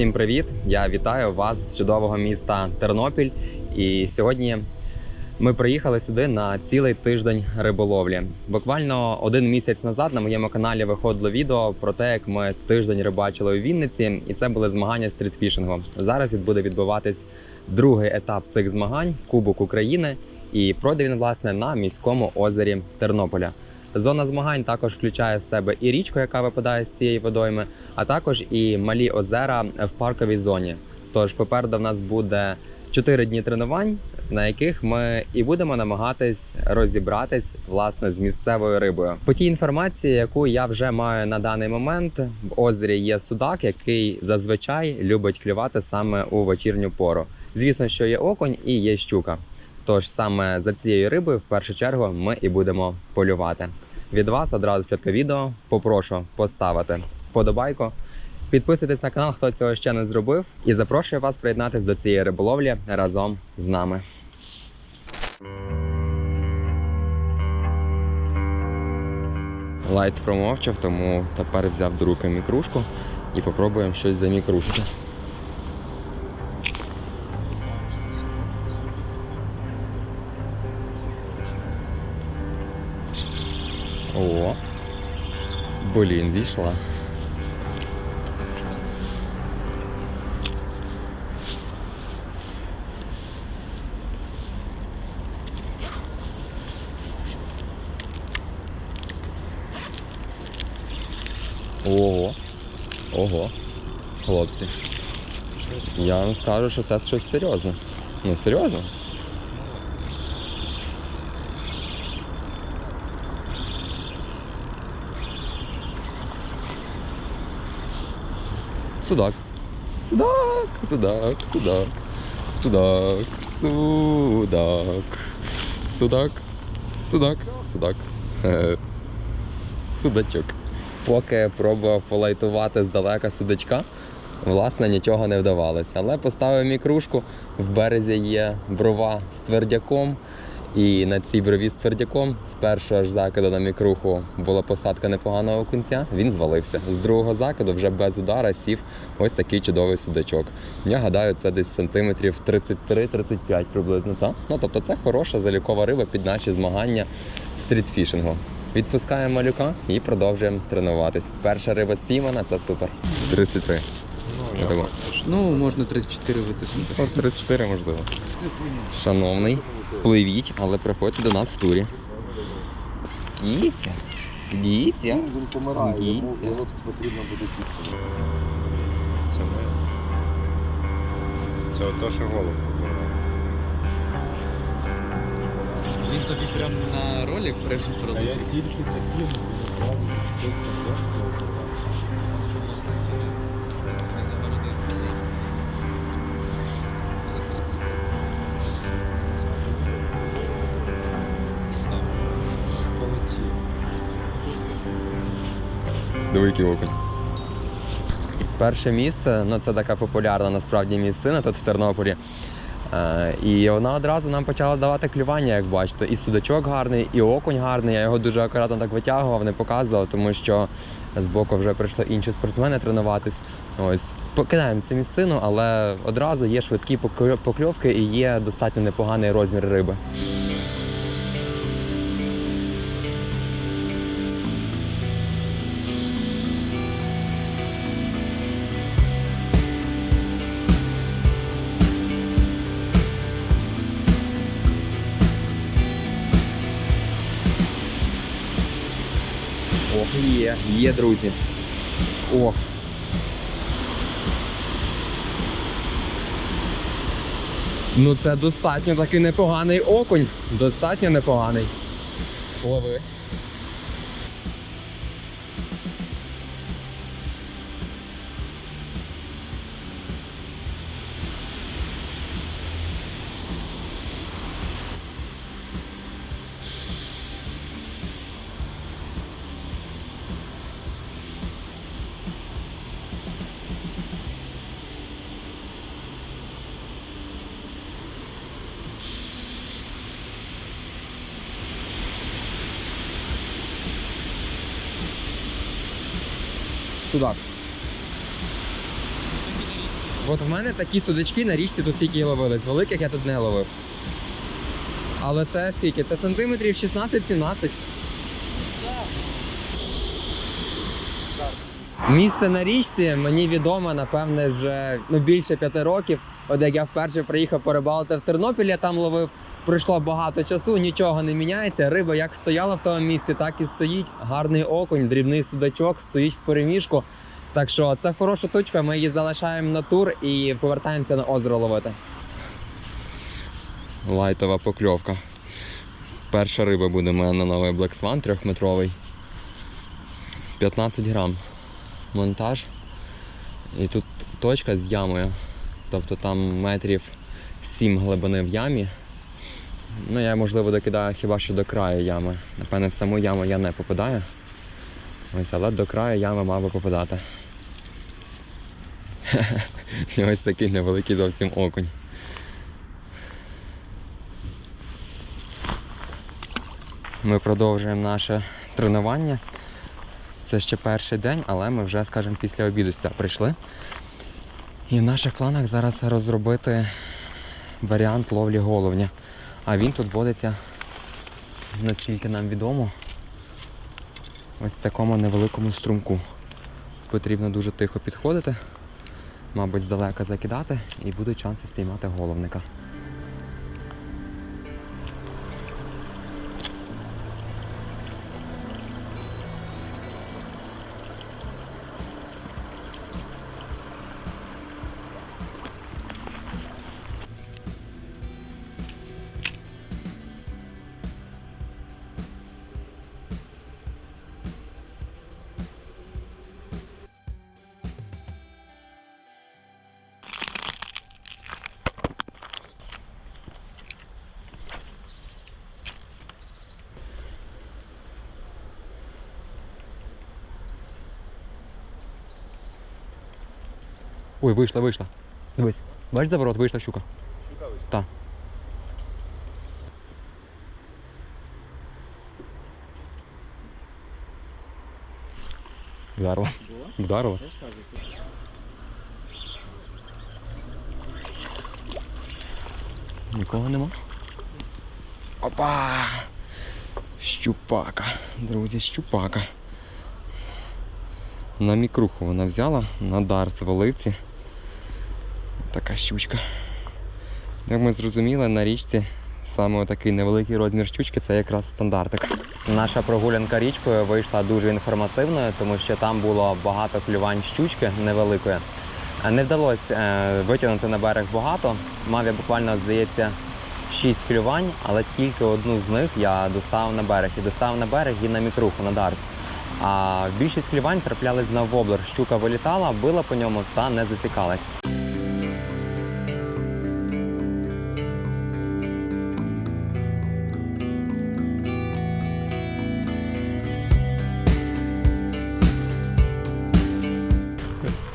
Усім привіт! Я вітаю вас з чудового міста Тернопіль. І сьогодні ми приїхали сюди на цілий тиждень риболовлі. Буквально один місяць назад на моєму каналі виходило відео про те, як ми тиждень рибачили у Вінниці, і це були змагання стрітфішингу. Зараз буде відбуватись другий етап цих змагань Кубок України. І пройде він власне на міському озері Тернополя. Зона змагань також включає в себе і річку, яка випадає з цієї водойми, а також і малі озера в парковій зоні. Тож попереду в нас буде 4 дні тренувань, на яких ми і будемо намагатись розібратись власне з місцевою рибою. По тій інформації, яку я вже маю на даний момент, в озері є судак, який зазвичай любить клювати саме у вечірню пору. Звісно, що є окунь і є щука. Тож саме за цією рибою в першу чергу ми і будемо полювати. Від вас одразу спочатку відео попрошу поставити вподобайку. Підписуйтесь на канал, хто цього ще не зробив, і запрошую вас приєднатись до цієї риболовлі разом з нами. Лайт промовчав, тому тепер взяв до руки мікрушку і попробуємо щось замікрушити. О, блін, зійшла. Ого. Ого. Хлопці. Я вам скажу, що це щось серйозне. Ну, серйозно? Судак. Судак, судак, судак. Судак, судак. Судак. Судак. Судак. Судачок. Поки пробував полайтувати здалека судачка, власне, нічого не вдавалося. Але поставив мікрушку, в березі є брова з твердяком. І на цій брові з твердяком з першого ж закиду на мікруху була посадка непоганого кінця. Він звалився. З другого закиду вже без удара сів ось такий чудовий судачок. Я гадаю, це десь сантиметрів 33-35 приблизно. Так? Ну тобто це хороша залікова риба під наші змагання стрітфішингу. Відпускаємо малюка і продовжуємо тренуватись. Перша риба спіймана, це супер. 33. Отако. Ну, можна 34 витиснути. Ось 34 можливо. Шановний, пливіть, але приходьте до нас в турі. Діться. Діться. Він помирає, йому, його потрібно буде тіпси. Це ми. Це ото, що голуб. Він тобі прямо на ролик прийшов А я тільки це одразу Великий окунь. Перше місце, ну це така популярна насправді місцина тут в Тернополі. Е, і вона одразу нам почала давати клювання, як бачите. І судачок гарний, і окунь гарний. Я його дуже акуратно так витягував, не показував, тому що збоку вже прийшли інші спортсмени тренуватись. Ось покидаємо цю місцину, але одразу є швидкі покльовки і є достатньо непоганий розмір риби. Ох, є, є, друзі. Ох. Ну це достатньо такий непоганий окунь. Достатньо непоганий. Лови. От в мене такі судачки на річці тут тільки і ловились. Великих я тут не ловив. Але це скільки? Це сантиметрів 16-17. Місце на річці мені відомо, напевне, вже ну, більше п'яти років. От як я вперше приїхав порибалити в Тернопіль, я там ловив. Пройшло багато часу, нічого не міняється. Риба як стояла в тому місці, так і стоїть. Гарний окунь, дрібний судачок, стоїть в переміжку. Так що це хороша точка, ми її залишаємо на тур і повертаємося на озеро ловити. Лайтова покльовка. Перша риба буде у мене на новий Black Swan трьохметровий. 15 грам. Монтаж. І тут точка з ямою. Тобто там метрів 7 глибини в ямі. Ну, я можливо докидаю хіба що до краю ями. Напевне, в саму яму я не попадаю. Ось, але до краю ями мав би попадати. І ось такий невеликий зовсім окунь. Ми продовжуємо наше тренування. Це ще перший день, але ми вже, скажімо, після обіду сюди прийшли. І в наших планах зараз розробити варіант ловлі головня. А він тут водиться, наскільки нам відомо, ось в такому невеликому струмку. Потрібно дуже тихо підходити, мабуть, здалека закидати і будуть шанси спіймати головника. Ой, вийшла, вийшла. Дивись. Бачиш заворот, вийшла щука. Щука вийшла? Так. Вдарила. Вдарила. Нікого нема. Опа! Щупака, друзі, щупака. На мікруху вона взяла, на дарц в оливці. Така щучка. Як ми зрозуміли, на річці саме такий невеликий розмір щучки це якраз стандартик. Наша прогулянка річкою вийшла дуже інформативною, тому що там було багато клювань щучки невеликої. Не вдалося е, витягнути на берег багато. Мав я буквально, здається, 6 клювань, але тільки одну з них я доставив на берег. І доставив на берег і на мікруху, на дарц. А більшість клювань траплялись на воблер. Щука вилітала, била по ньому та не засікалась.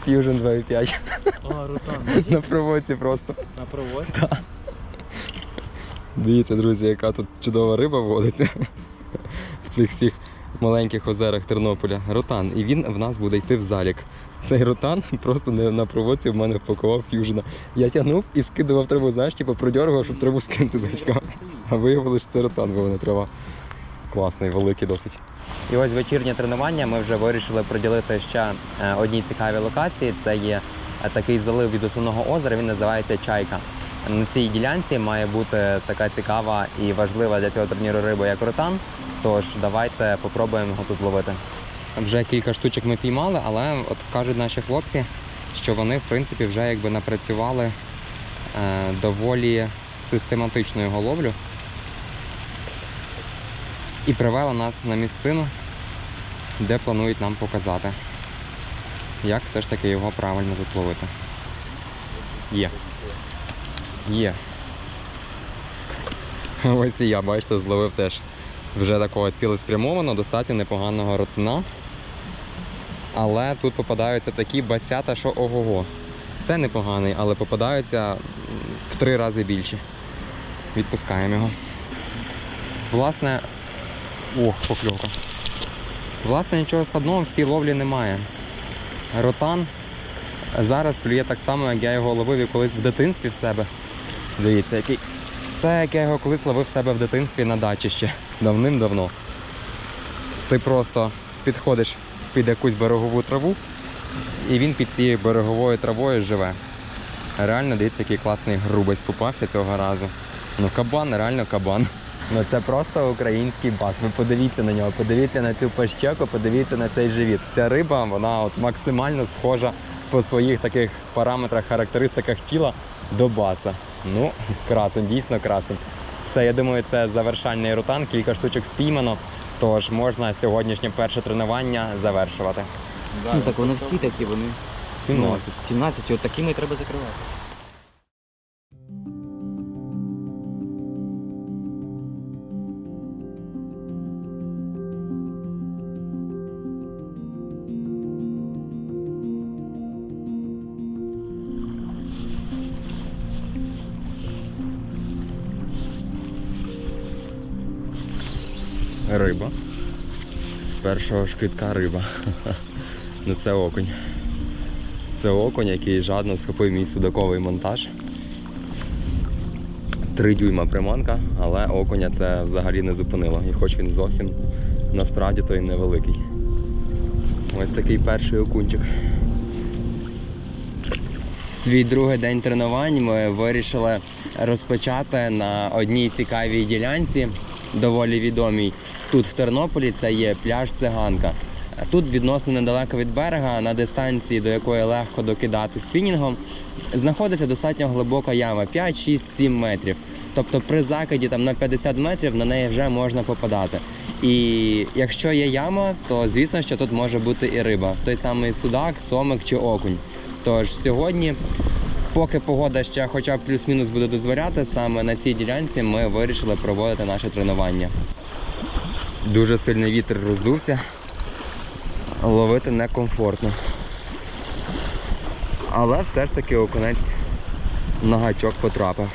Fusion 2.5 О, рутан. на проводці просто. На провод. Дивіться, друзі, яка тут чудова риба водиться в цих всіх маленьких озерах Тернополя. Ротан. І він в нас буде йти в залік. Цей ротан просто не на проводці в мене впакував ф'южна. Я тягнув і скидував траву, знаєш, типу продьоргував, щоб траву скинути з гачка. А виявилося, що це ротан, бо не трава. Класний, великий досить. І ось вечірнє тренування ми вже вирішили приділити ще е, одній цікавій локації. Це є е, такий залив від основного озера, він називається Чайка. На цій ділянці має бути така цікава і важлива для цього турніру риба, як ротан. Тож давайте попробуємо його тут ловити. Вже кілька штучок ми піймали, але от кажуть наші хлопці, що вони в принципі вже якби напрацювали е, доволі систематичну його ловлю. І привели нас на місцину, де планують нам показати, як все ж таки його правильно тут ловити. Є. Є. Ось і я, бачите, зловив теж вже такого цілеспрямованого, достатньо непоганого ротина. Але тут попадаються такі басята, що ого-го. Це непоганий, але попадаються в три рази більше. Відпускаємо його. Власне, ох, покльовка. Власне, нічого складного в цій ловлі немає. Ротан зараз клює так само, як я його ловив і колись в дитинстві в себе. Дивіться, який. Та як я його колись ловив в себе в дитинстві на дачі ще давним-давно. Ти просто підходиш під якусь берегову траву, і він під цією береговою травою живе. Реально, дивіться, який класний грубець попався цього разу. Ну, кабан, реально кабан. Ну це просто український бас. Ви подивіться на нього, подивіться на цю пащеку, подивіться на цей живіт. Ця риба, вона от максимально схожа по своїх таких параметрах, характеристиках тіла до баса. Ну, красень, дійсно красень. Все, я думаю, це завершальний рутан, кілька штучок спіймано. Тож можна сьогоднішнє перше тренування завершувати. Ну так вони всі такі, вони. 17. 17, от такими і треба закривати. Риба. З першого шкидка риба. Ну це окунь. Це окунь, який жадно схопив мій судаковий монтаж. Три дюйма приманка, але окуня це взагалі не зупинило. І хоч він зовсім насправді то й невеликий. Ось такий перший окунчик. Свій другий день тренувань ми вирішили розпочати на одній цікавій ділянці, доволі відомій. Тут в Тернополі це є пляж Циганка. Тут відносно недалеко від берега, на дистанції, до якої легко докидати спінінгом, знаходиться достатньо глибока яма 5, 6, 7 метрів. Тобто при закиді там на 50 метрів на неї вже можна попадати. І якщо є яма, то звісно, що тут може бути і риба. Той самий судак, сомик чи окунь. Тож сьогодні, поки погода ще хоча б плюс-мінус буде дозволяти, саме на цій ділянці ми вирішили проводити наше тренування. Дуже сильний вітер роздувся. Ловити некомфортно. Але все ж таки окунець на гачок потрапив.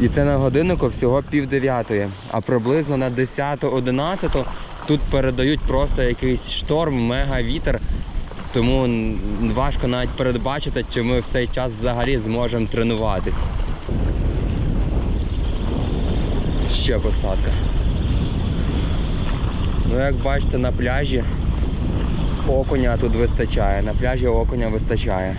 І це на годиннику всього пів дев'ятої, а приблизно на 10-11 тут передають просто якийсь шторм, мега вітер. Тому важко навіть передбачити, чи ми в цей час взагалі зможемо тренуватись. Ще посадка. Ну, як бачите, на пляжі окуня тут вистачає. На пляжі окуня вистачає.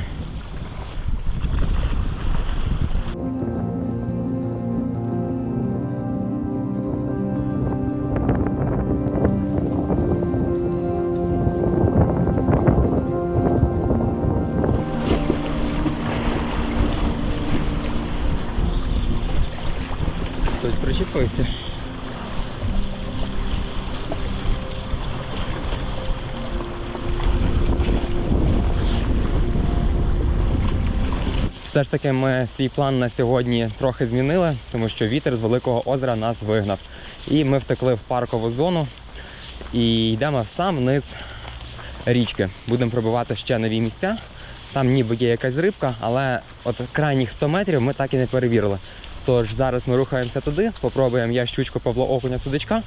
Ж таки ми свій план на сьогодні трохи змінили, тому що вітер з Великого озера нас вигнав. І ми втекли в паркову зону і йдемо в сам низ річки. Будемо пробувати ще нові місця. Там ніби є якась рибка, але от крайніх 100 метрів ми так і не перевірили. Тож зараз ми рухаємося туди, попробуємо я щучку Павло Окуня судачка.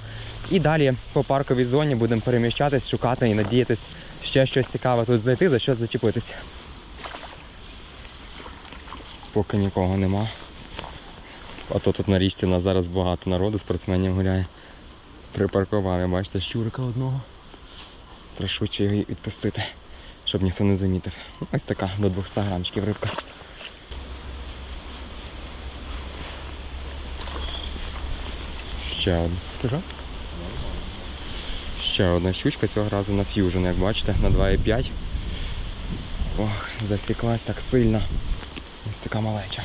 І далі по парковій зоні будемо переміщатись, шукати і надіятись ще щось цікаве тут знайти, за що зачепитись. Поки нікого нема. А то тут на річці у нас зараз багато народу, спортсменів гуляє. Припаркував, я бачите, щурика одного. Треба швидше його відпустити, щоб ніхто не замітив. Ну, Ось така до 200 грамчиків рибка. Ще одна. Скажи? Ще одна щучка цього разу на ф'южн, як бачите, на 2,5. Ох, засіклась так сильно. Ось така малеча.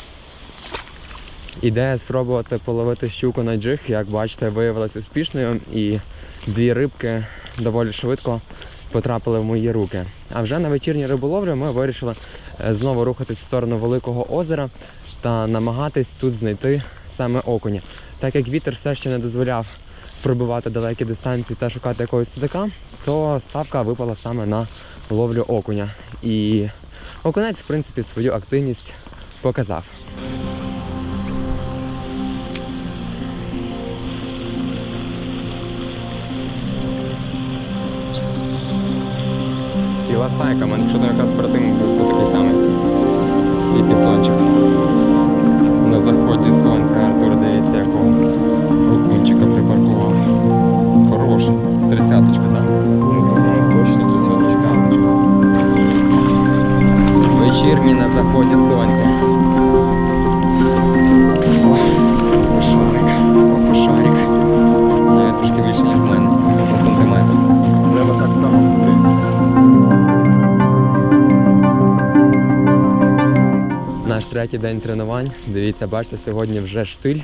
Ідея спробувати половити щуку на джиг, як бачите, виявилась успішною і дві рибки доволі швидко потрапили в мої руки. А вже на вечірній риболовлі ми вирішили е, знову рухатись в сторону Великого озера та намагатись тут знайти саме окуня. Так як вітер все ще не дозволяв пробивати далекі дистанції та шукати якогось судака, то ставка випала саме на ловлю окуня. І окунець, в принципі, свою активність показав. Третій день тренувань. Дивіться, бачите, сьогодні вже штиль.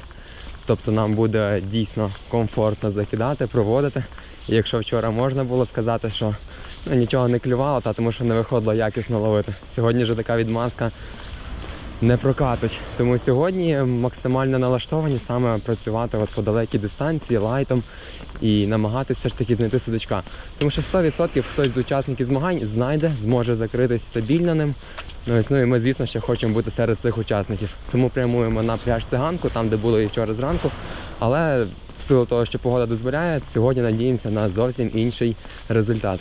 Тобто нам буде дійсно комфортно закидати, проводити. І якщо вчора можна було сказати, що ну, нічого не клювало, та тому що не виходило якісно ловити. Сьогодні вже така відмазка не прокатить. Тому сьогодні максимально налаштовані саме працювати от по далекій дистанції, лайтом і намагатися ж таки знайти судачка. Тому що 100% хтось з учасників змагань знайде, зможе закритись стабільно ним. Ну, ось, ну і ми, звісно, ще хочемо бути серед цих учасників. Тому прямуємо на пляж циганку, там, де були і вчора зранку. Але в силу того, що погода дозволяє, сьогодні надіємося на зовсім інший результат.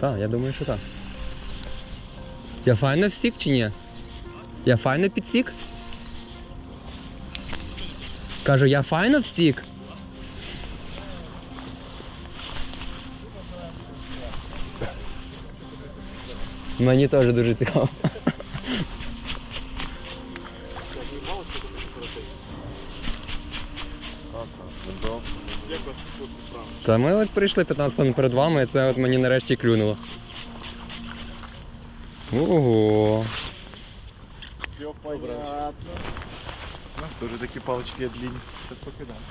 Так, я думаю, що так. Я файно всік чи ні? Я файно підсік? Кажу, я файно всік? Мені теж дуже цікаво. Та ми от прийшли 15 хвилин перед вами, і це от мені нарешті клюнуло. Ого. Все понятно. У нас тоже такие палочки длинные. Сейчас покидаем.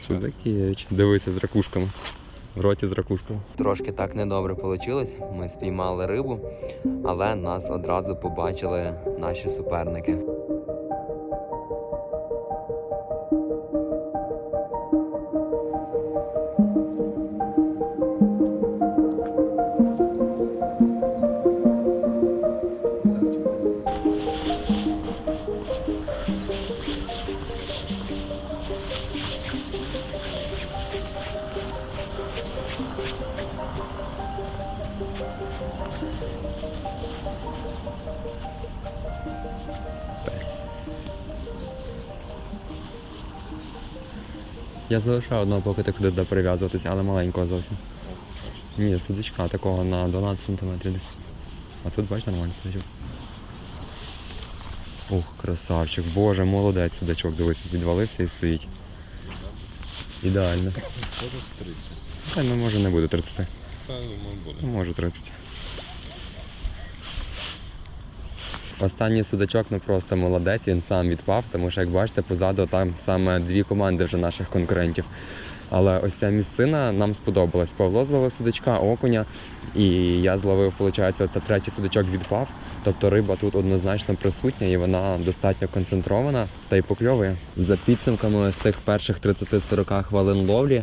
Судакевич. Дивися з ракушками. В роті з ракушками. Трошки так недобре вийшло. Ми спіймали рибу, але нас одразу побачили наші суперники. Я залишаю одного, поки куди буде прив'язуватися, але маленького зовсім. Ні, судочка такого на 12 см десь. А тут бачиш нормальний судачок. Ух, красавчик, боже, молодець судачок, дивись, відвалився і стоїть. Ідеально. Це десь 30. Та ну може не буде 30. Та, думаю, буде. Ну, Може 30. Останній судачок ну просто молодець, він сам відпав, тому що, як бачите, позаду там саме дві команди вже наших конкурентів. Але ось ця місцина нам сподобалась. Павло зловив судачка, окуня, і я зловив, виходить, ось третій судачок відпав. Тобто риба тут однозначно присутня і вона достатньо концентрована та й покльовує. За підсумками ось цих перших 30-40 хвилин ловлі,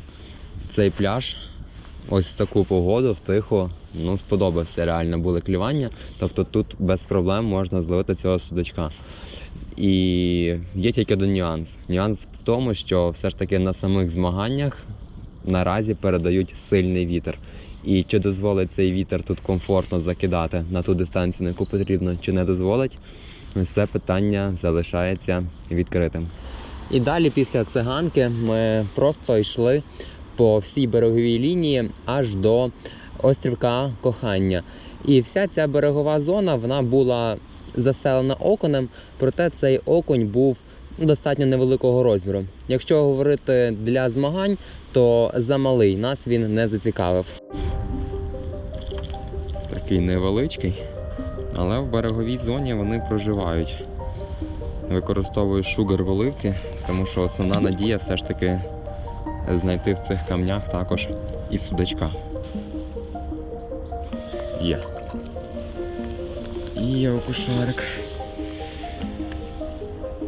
цей пляж ось таку погоду, в ну сподобався реально були клювання. Тобто тут без проблем можна зловити цього судачка. І є тільки один нюанс. Нюанс в тому, що все ж таки на самих змаганнях наразі передають сильний вітер. І чи дозволить цей вітер тут комфортно закидати на ту дистанцію, на яку потрібно, чи не дозволить, це питання залишається відкритим. І далі після циганки ми просто йшли по всій береговій лінії аж до острівка кохання. І вся ця берегова зона вона була заселена окунем, проте цей окунь був достатньо невеликого розміру. Якщо говорити для змагань, то замалий нас він не зацікавив. Такий невеличкий, але в береговій зоні вони проживають. Використовую шугар в оливці, тому що основна надія все ж таки знайти в цих камнях також і судачка. Є. Є окушарик.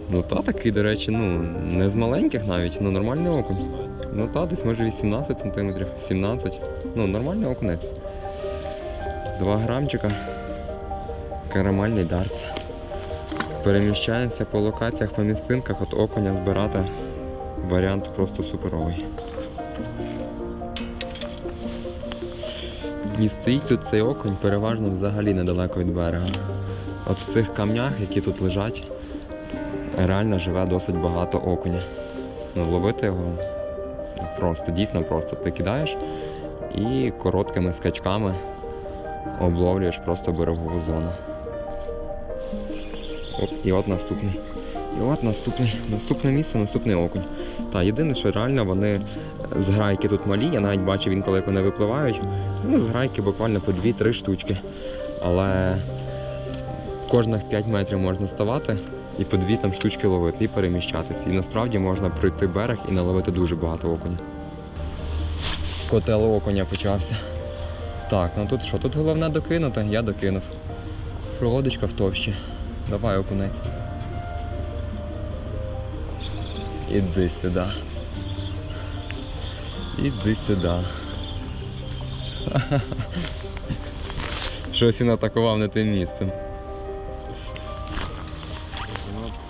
Ну та такий, до речі, ну, не з маленьких навіть, ну нормальний окунь. Ну так, десь може 18 см, 17 Ну, нормальний окунець. 2 грамчика. Карамельний дартс. Переміщаємося по локаціях, по місцинках, от окуня збирати. Варіант просто суперовий. І стоїть тут цей окунь переважно взагалі недалеко від берега. От в цих камнях, які тут лежать, реально живе досить багато окуня. Ну, ловити його просто, дійсно просто. Ти кидаєш і короткими скачками обловлюєш просто берегову зону. Оп, і от наступний. І от наступний, наступне місце, наступний окунь. Та єдине, що реально вони з грайки тут малі, я навіть бачив інколи, як вони випливають. Ну, з грайки буквально по 2-3 штучки. Але кожних 5 метрів можна ставати і по дві там штучки ловити і переміщатися. І насправді можна пройти берег і наловити дуже багато окуня. Котел окуня почався. Так, ну тут що? Тут головне докинути, я докинув. Проводочка в товщі. Давай окунець. Іди сюди. Іди сюди. Щось він атакував не тим місцем.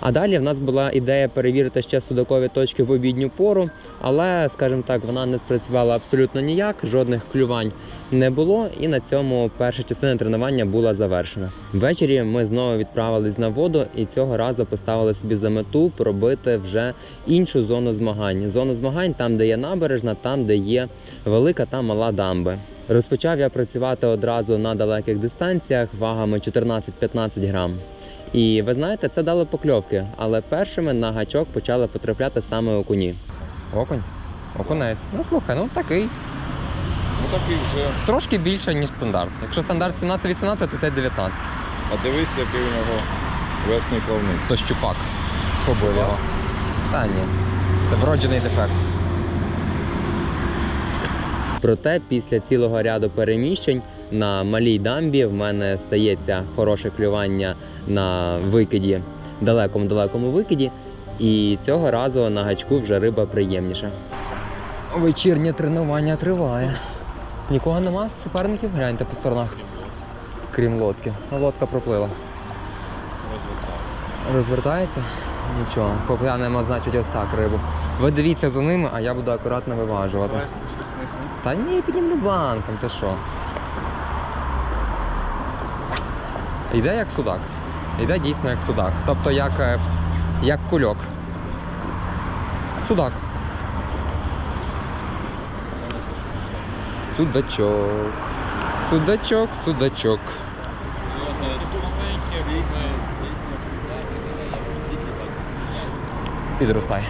А далі в нас була ідея перевірити ще судакові точки в обідню пору, але, скажімо так, вона не спрацювала абсолютно ніяк, жодних клювань не було, і на цьому перша частина тренування була завершена. Ввечері ми знову відправились на воду і цього разу поставили собі за мету пробити вже іншу зону змагань. Зону змагань там, де є набережна, там, де є велика та мала дамби. Розпочав я працювати одразу на далеких дистанціях вагами 14-15 грам. І ви знаєте, це дало покльовки, але першими на гачок почали потрапляти саме окуні. Окунь? Окунець. Ну слухай, ну такий. Ну такий вже. Трошки більше, ніж стандарт. Якщо стандарт 17-18, то це 19. А дивись, який у нього верхній плавник. То щупак. Побив його. Та ні. Це вроджений дефект. Проте після цілого ряду переміщень на малій дамбі в мене стається хороше клювання на викиді, далекому-далекому викиді. І цього разу на гачку вже риба приємніша. Вечірнє тренування триває. Нікого нема з суперників? Гляньте по сторонах. Крім лодки. А лодка проплила. Розвертається? Нічого. Поглянемо, значить, ось так рибу. Ви дивіться за ними, а я буду акуратно виважувати. Та ні, піднімлю банком, ти що? Йде як судак. Йде дійсно як судак. Тобто як, е, як кульок. Судак. Судачок. Судачок, судачок. Підростай.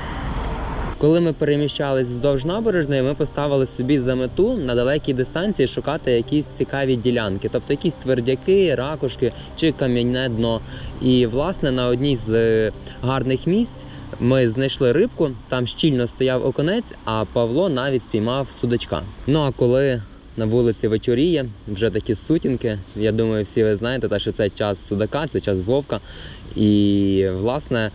Коли ми переміщались вздовж набережної, ми поставили собі за мету на далекій дистанції шукати якісь цікаві ділянки, тобто якісь твердяки, ракушки чи кам'яне дно. І власне на одній з е, гарних місць ми знайшли рибку, там щільно стояв оконець, а Павло навіть спіймав судачка. Ну а коли на вулиці вечоріє, вже такі сутінки. Я думаю, всі ви знаєте, те, що це час судака, це час вовка. І власне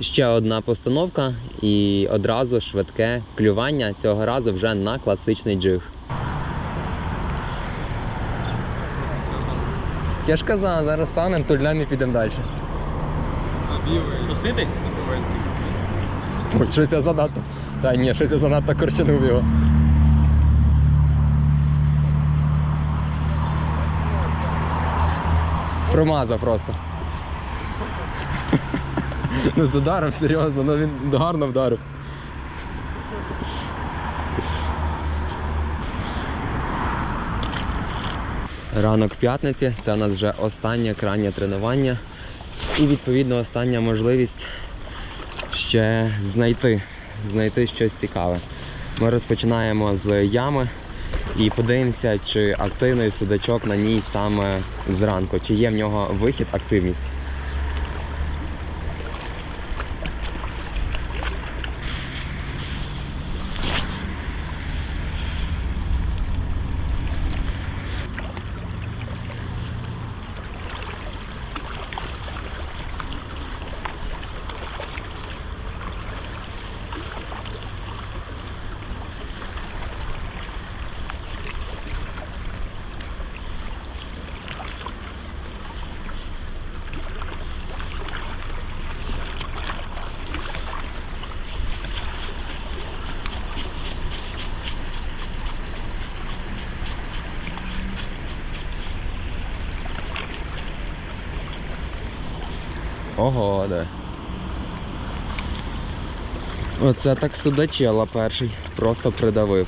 ще одна постановка і одразу швидке клювання цього разу вже на класичний джиг. Я ж казав, зараз станемо, тульнем і підемо далі. Пуститись? Ой, щось я занадто. Та ні, щось я занадто корчанув його. Промазав просто. Ну з ударом, серйозно, ну він гарно вдарив. Ранок п'ятниці, це у нас вже останнє крайнє тренування. І відповідно остання можливість ще знайти, знайти щось цікаве. Ми розпочинаємо з ями і подивимося, чи активний судачок на ній саме зранку, чи є в нього вихід, активність. Ого, да. Оце так судачела перший. Просто придавив.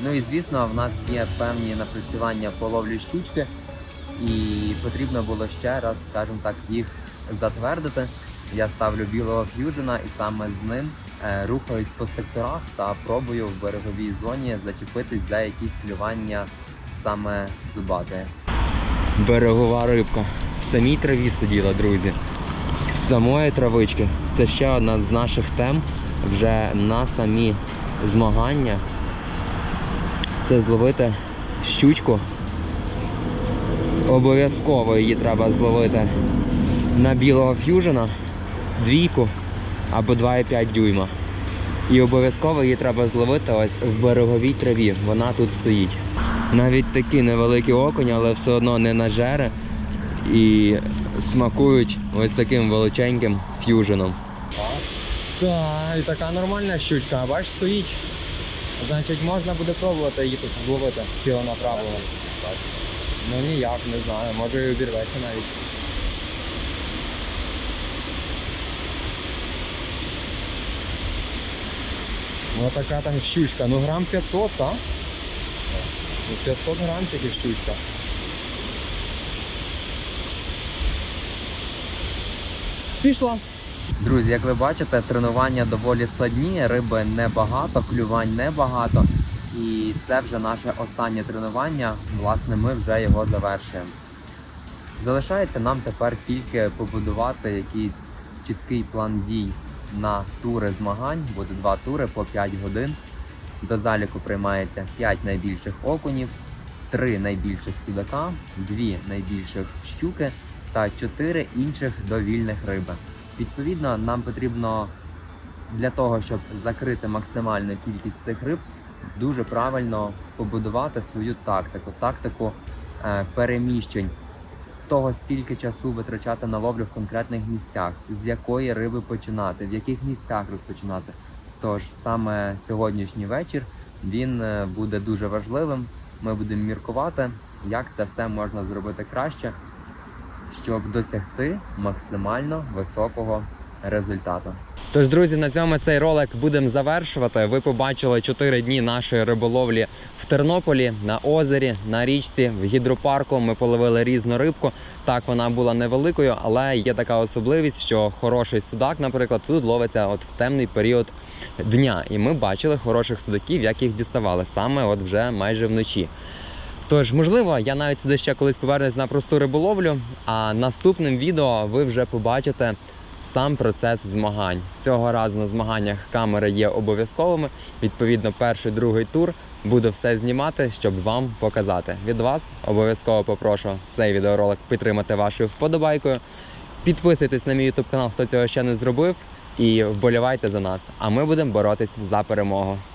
Ну і звісно, в нас є певні напрацювання по ловлі щучки, і потрібно було ще раз, скажімо так, їх затвердити. Я ставлю білого ф'южена і саме з ним е, рухаюсь по секторах та пробую в береговій зоні зачепитись за якісь клювання саме зубати. Берегова рибка. В самій траві сиділа, друзі. З самої травички. Це ще одна з наших тем вже на самі змагання це зловити щучку. Обов'язково її треба зловити на білого ф'южена, двійку або 2,5 дюйма. І обов'язково її треба зловити ось в береговій траві. Вона тут стоїть. Навіть такі невеликі окуні, але все одно не нажере і смакують ось таким величеньким ф'юженом. Так, і така нормальна щучка, а бач, стоїть. Значить, можна буде пробувати її тут зловити цілонаправлено. Ну ніяк, не знаю, може і обірветься навіть. Ну така там щучка, ну грам 500, так? Ну 500 грамчиків щучка. Пішла. Друзі, як ви бачите, тренування доволі складні, риби небагато, клювань небагато. І це вже наше останнє тренування. Власне, ми вже його завершуємо. Залишається нам тепер тільки побудувати якийсь чіткий план дій на тури змагань. Буде два тури по 5 годин. До заліку приймається 5 найбільших окунів, 3 найбільших судака, 2 найбільших щуки та 4 інших довільних риби. Відповідно, нам потрібно для того, щоб закрити максимальну кількість цих риб, дуже правильно побудувати свою тактику, тактику е, переміщень, того, скільки часу витрачати на ловлю в конкретних місцях, з якої риби починати, в яких місцях розпочинати. Тож саме сьогоднішній вечір він е, буде дуже важливим. Ми будемо міркувати, як це все можна зробити краще, щоб досягти максимально високого результату. Тож, друзі, на цьому цей ролик будемо завершувати. Ви побачили 4 дні нашої риболовлі в Тернополі на озері, на річці, в гідропарку. Ми половили різну рибку. Так, вона була невеликою, але є така особливість, що хороший судак, наприклад, тут ловиться от в темний період дня. І ми бачили хороших судаків, як їх діставали саме от вже майже вночі. Тож, можливо, я навіть сюди ще колись повернусь на просту риболовлю, а наступним відео ви вже побачите сам процес змагань. Цього разу на змаганнях камери є обов'язковими. Відповідно, перший, другий тур буду все знімати, щоб вам показати. Від вас обов'язково попрошу цей відеоролик підтримати вашою вподобайкою. Підписуйтесь на мій YouTube канал, хто цього ще не зробив, і вболівайте за нас. А ми будемо боротись за перемогу.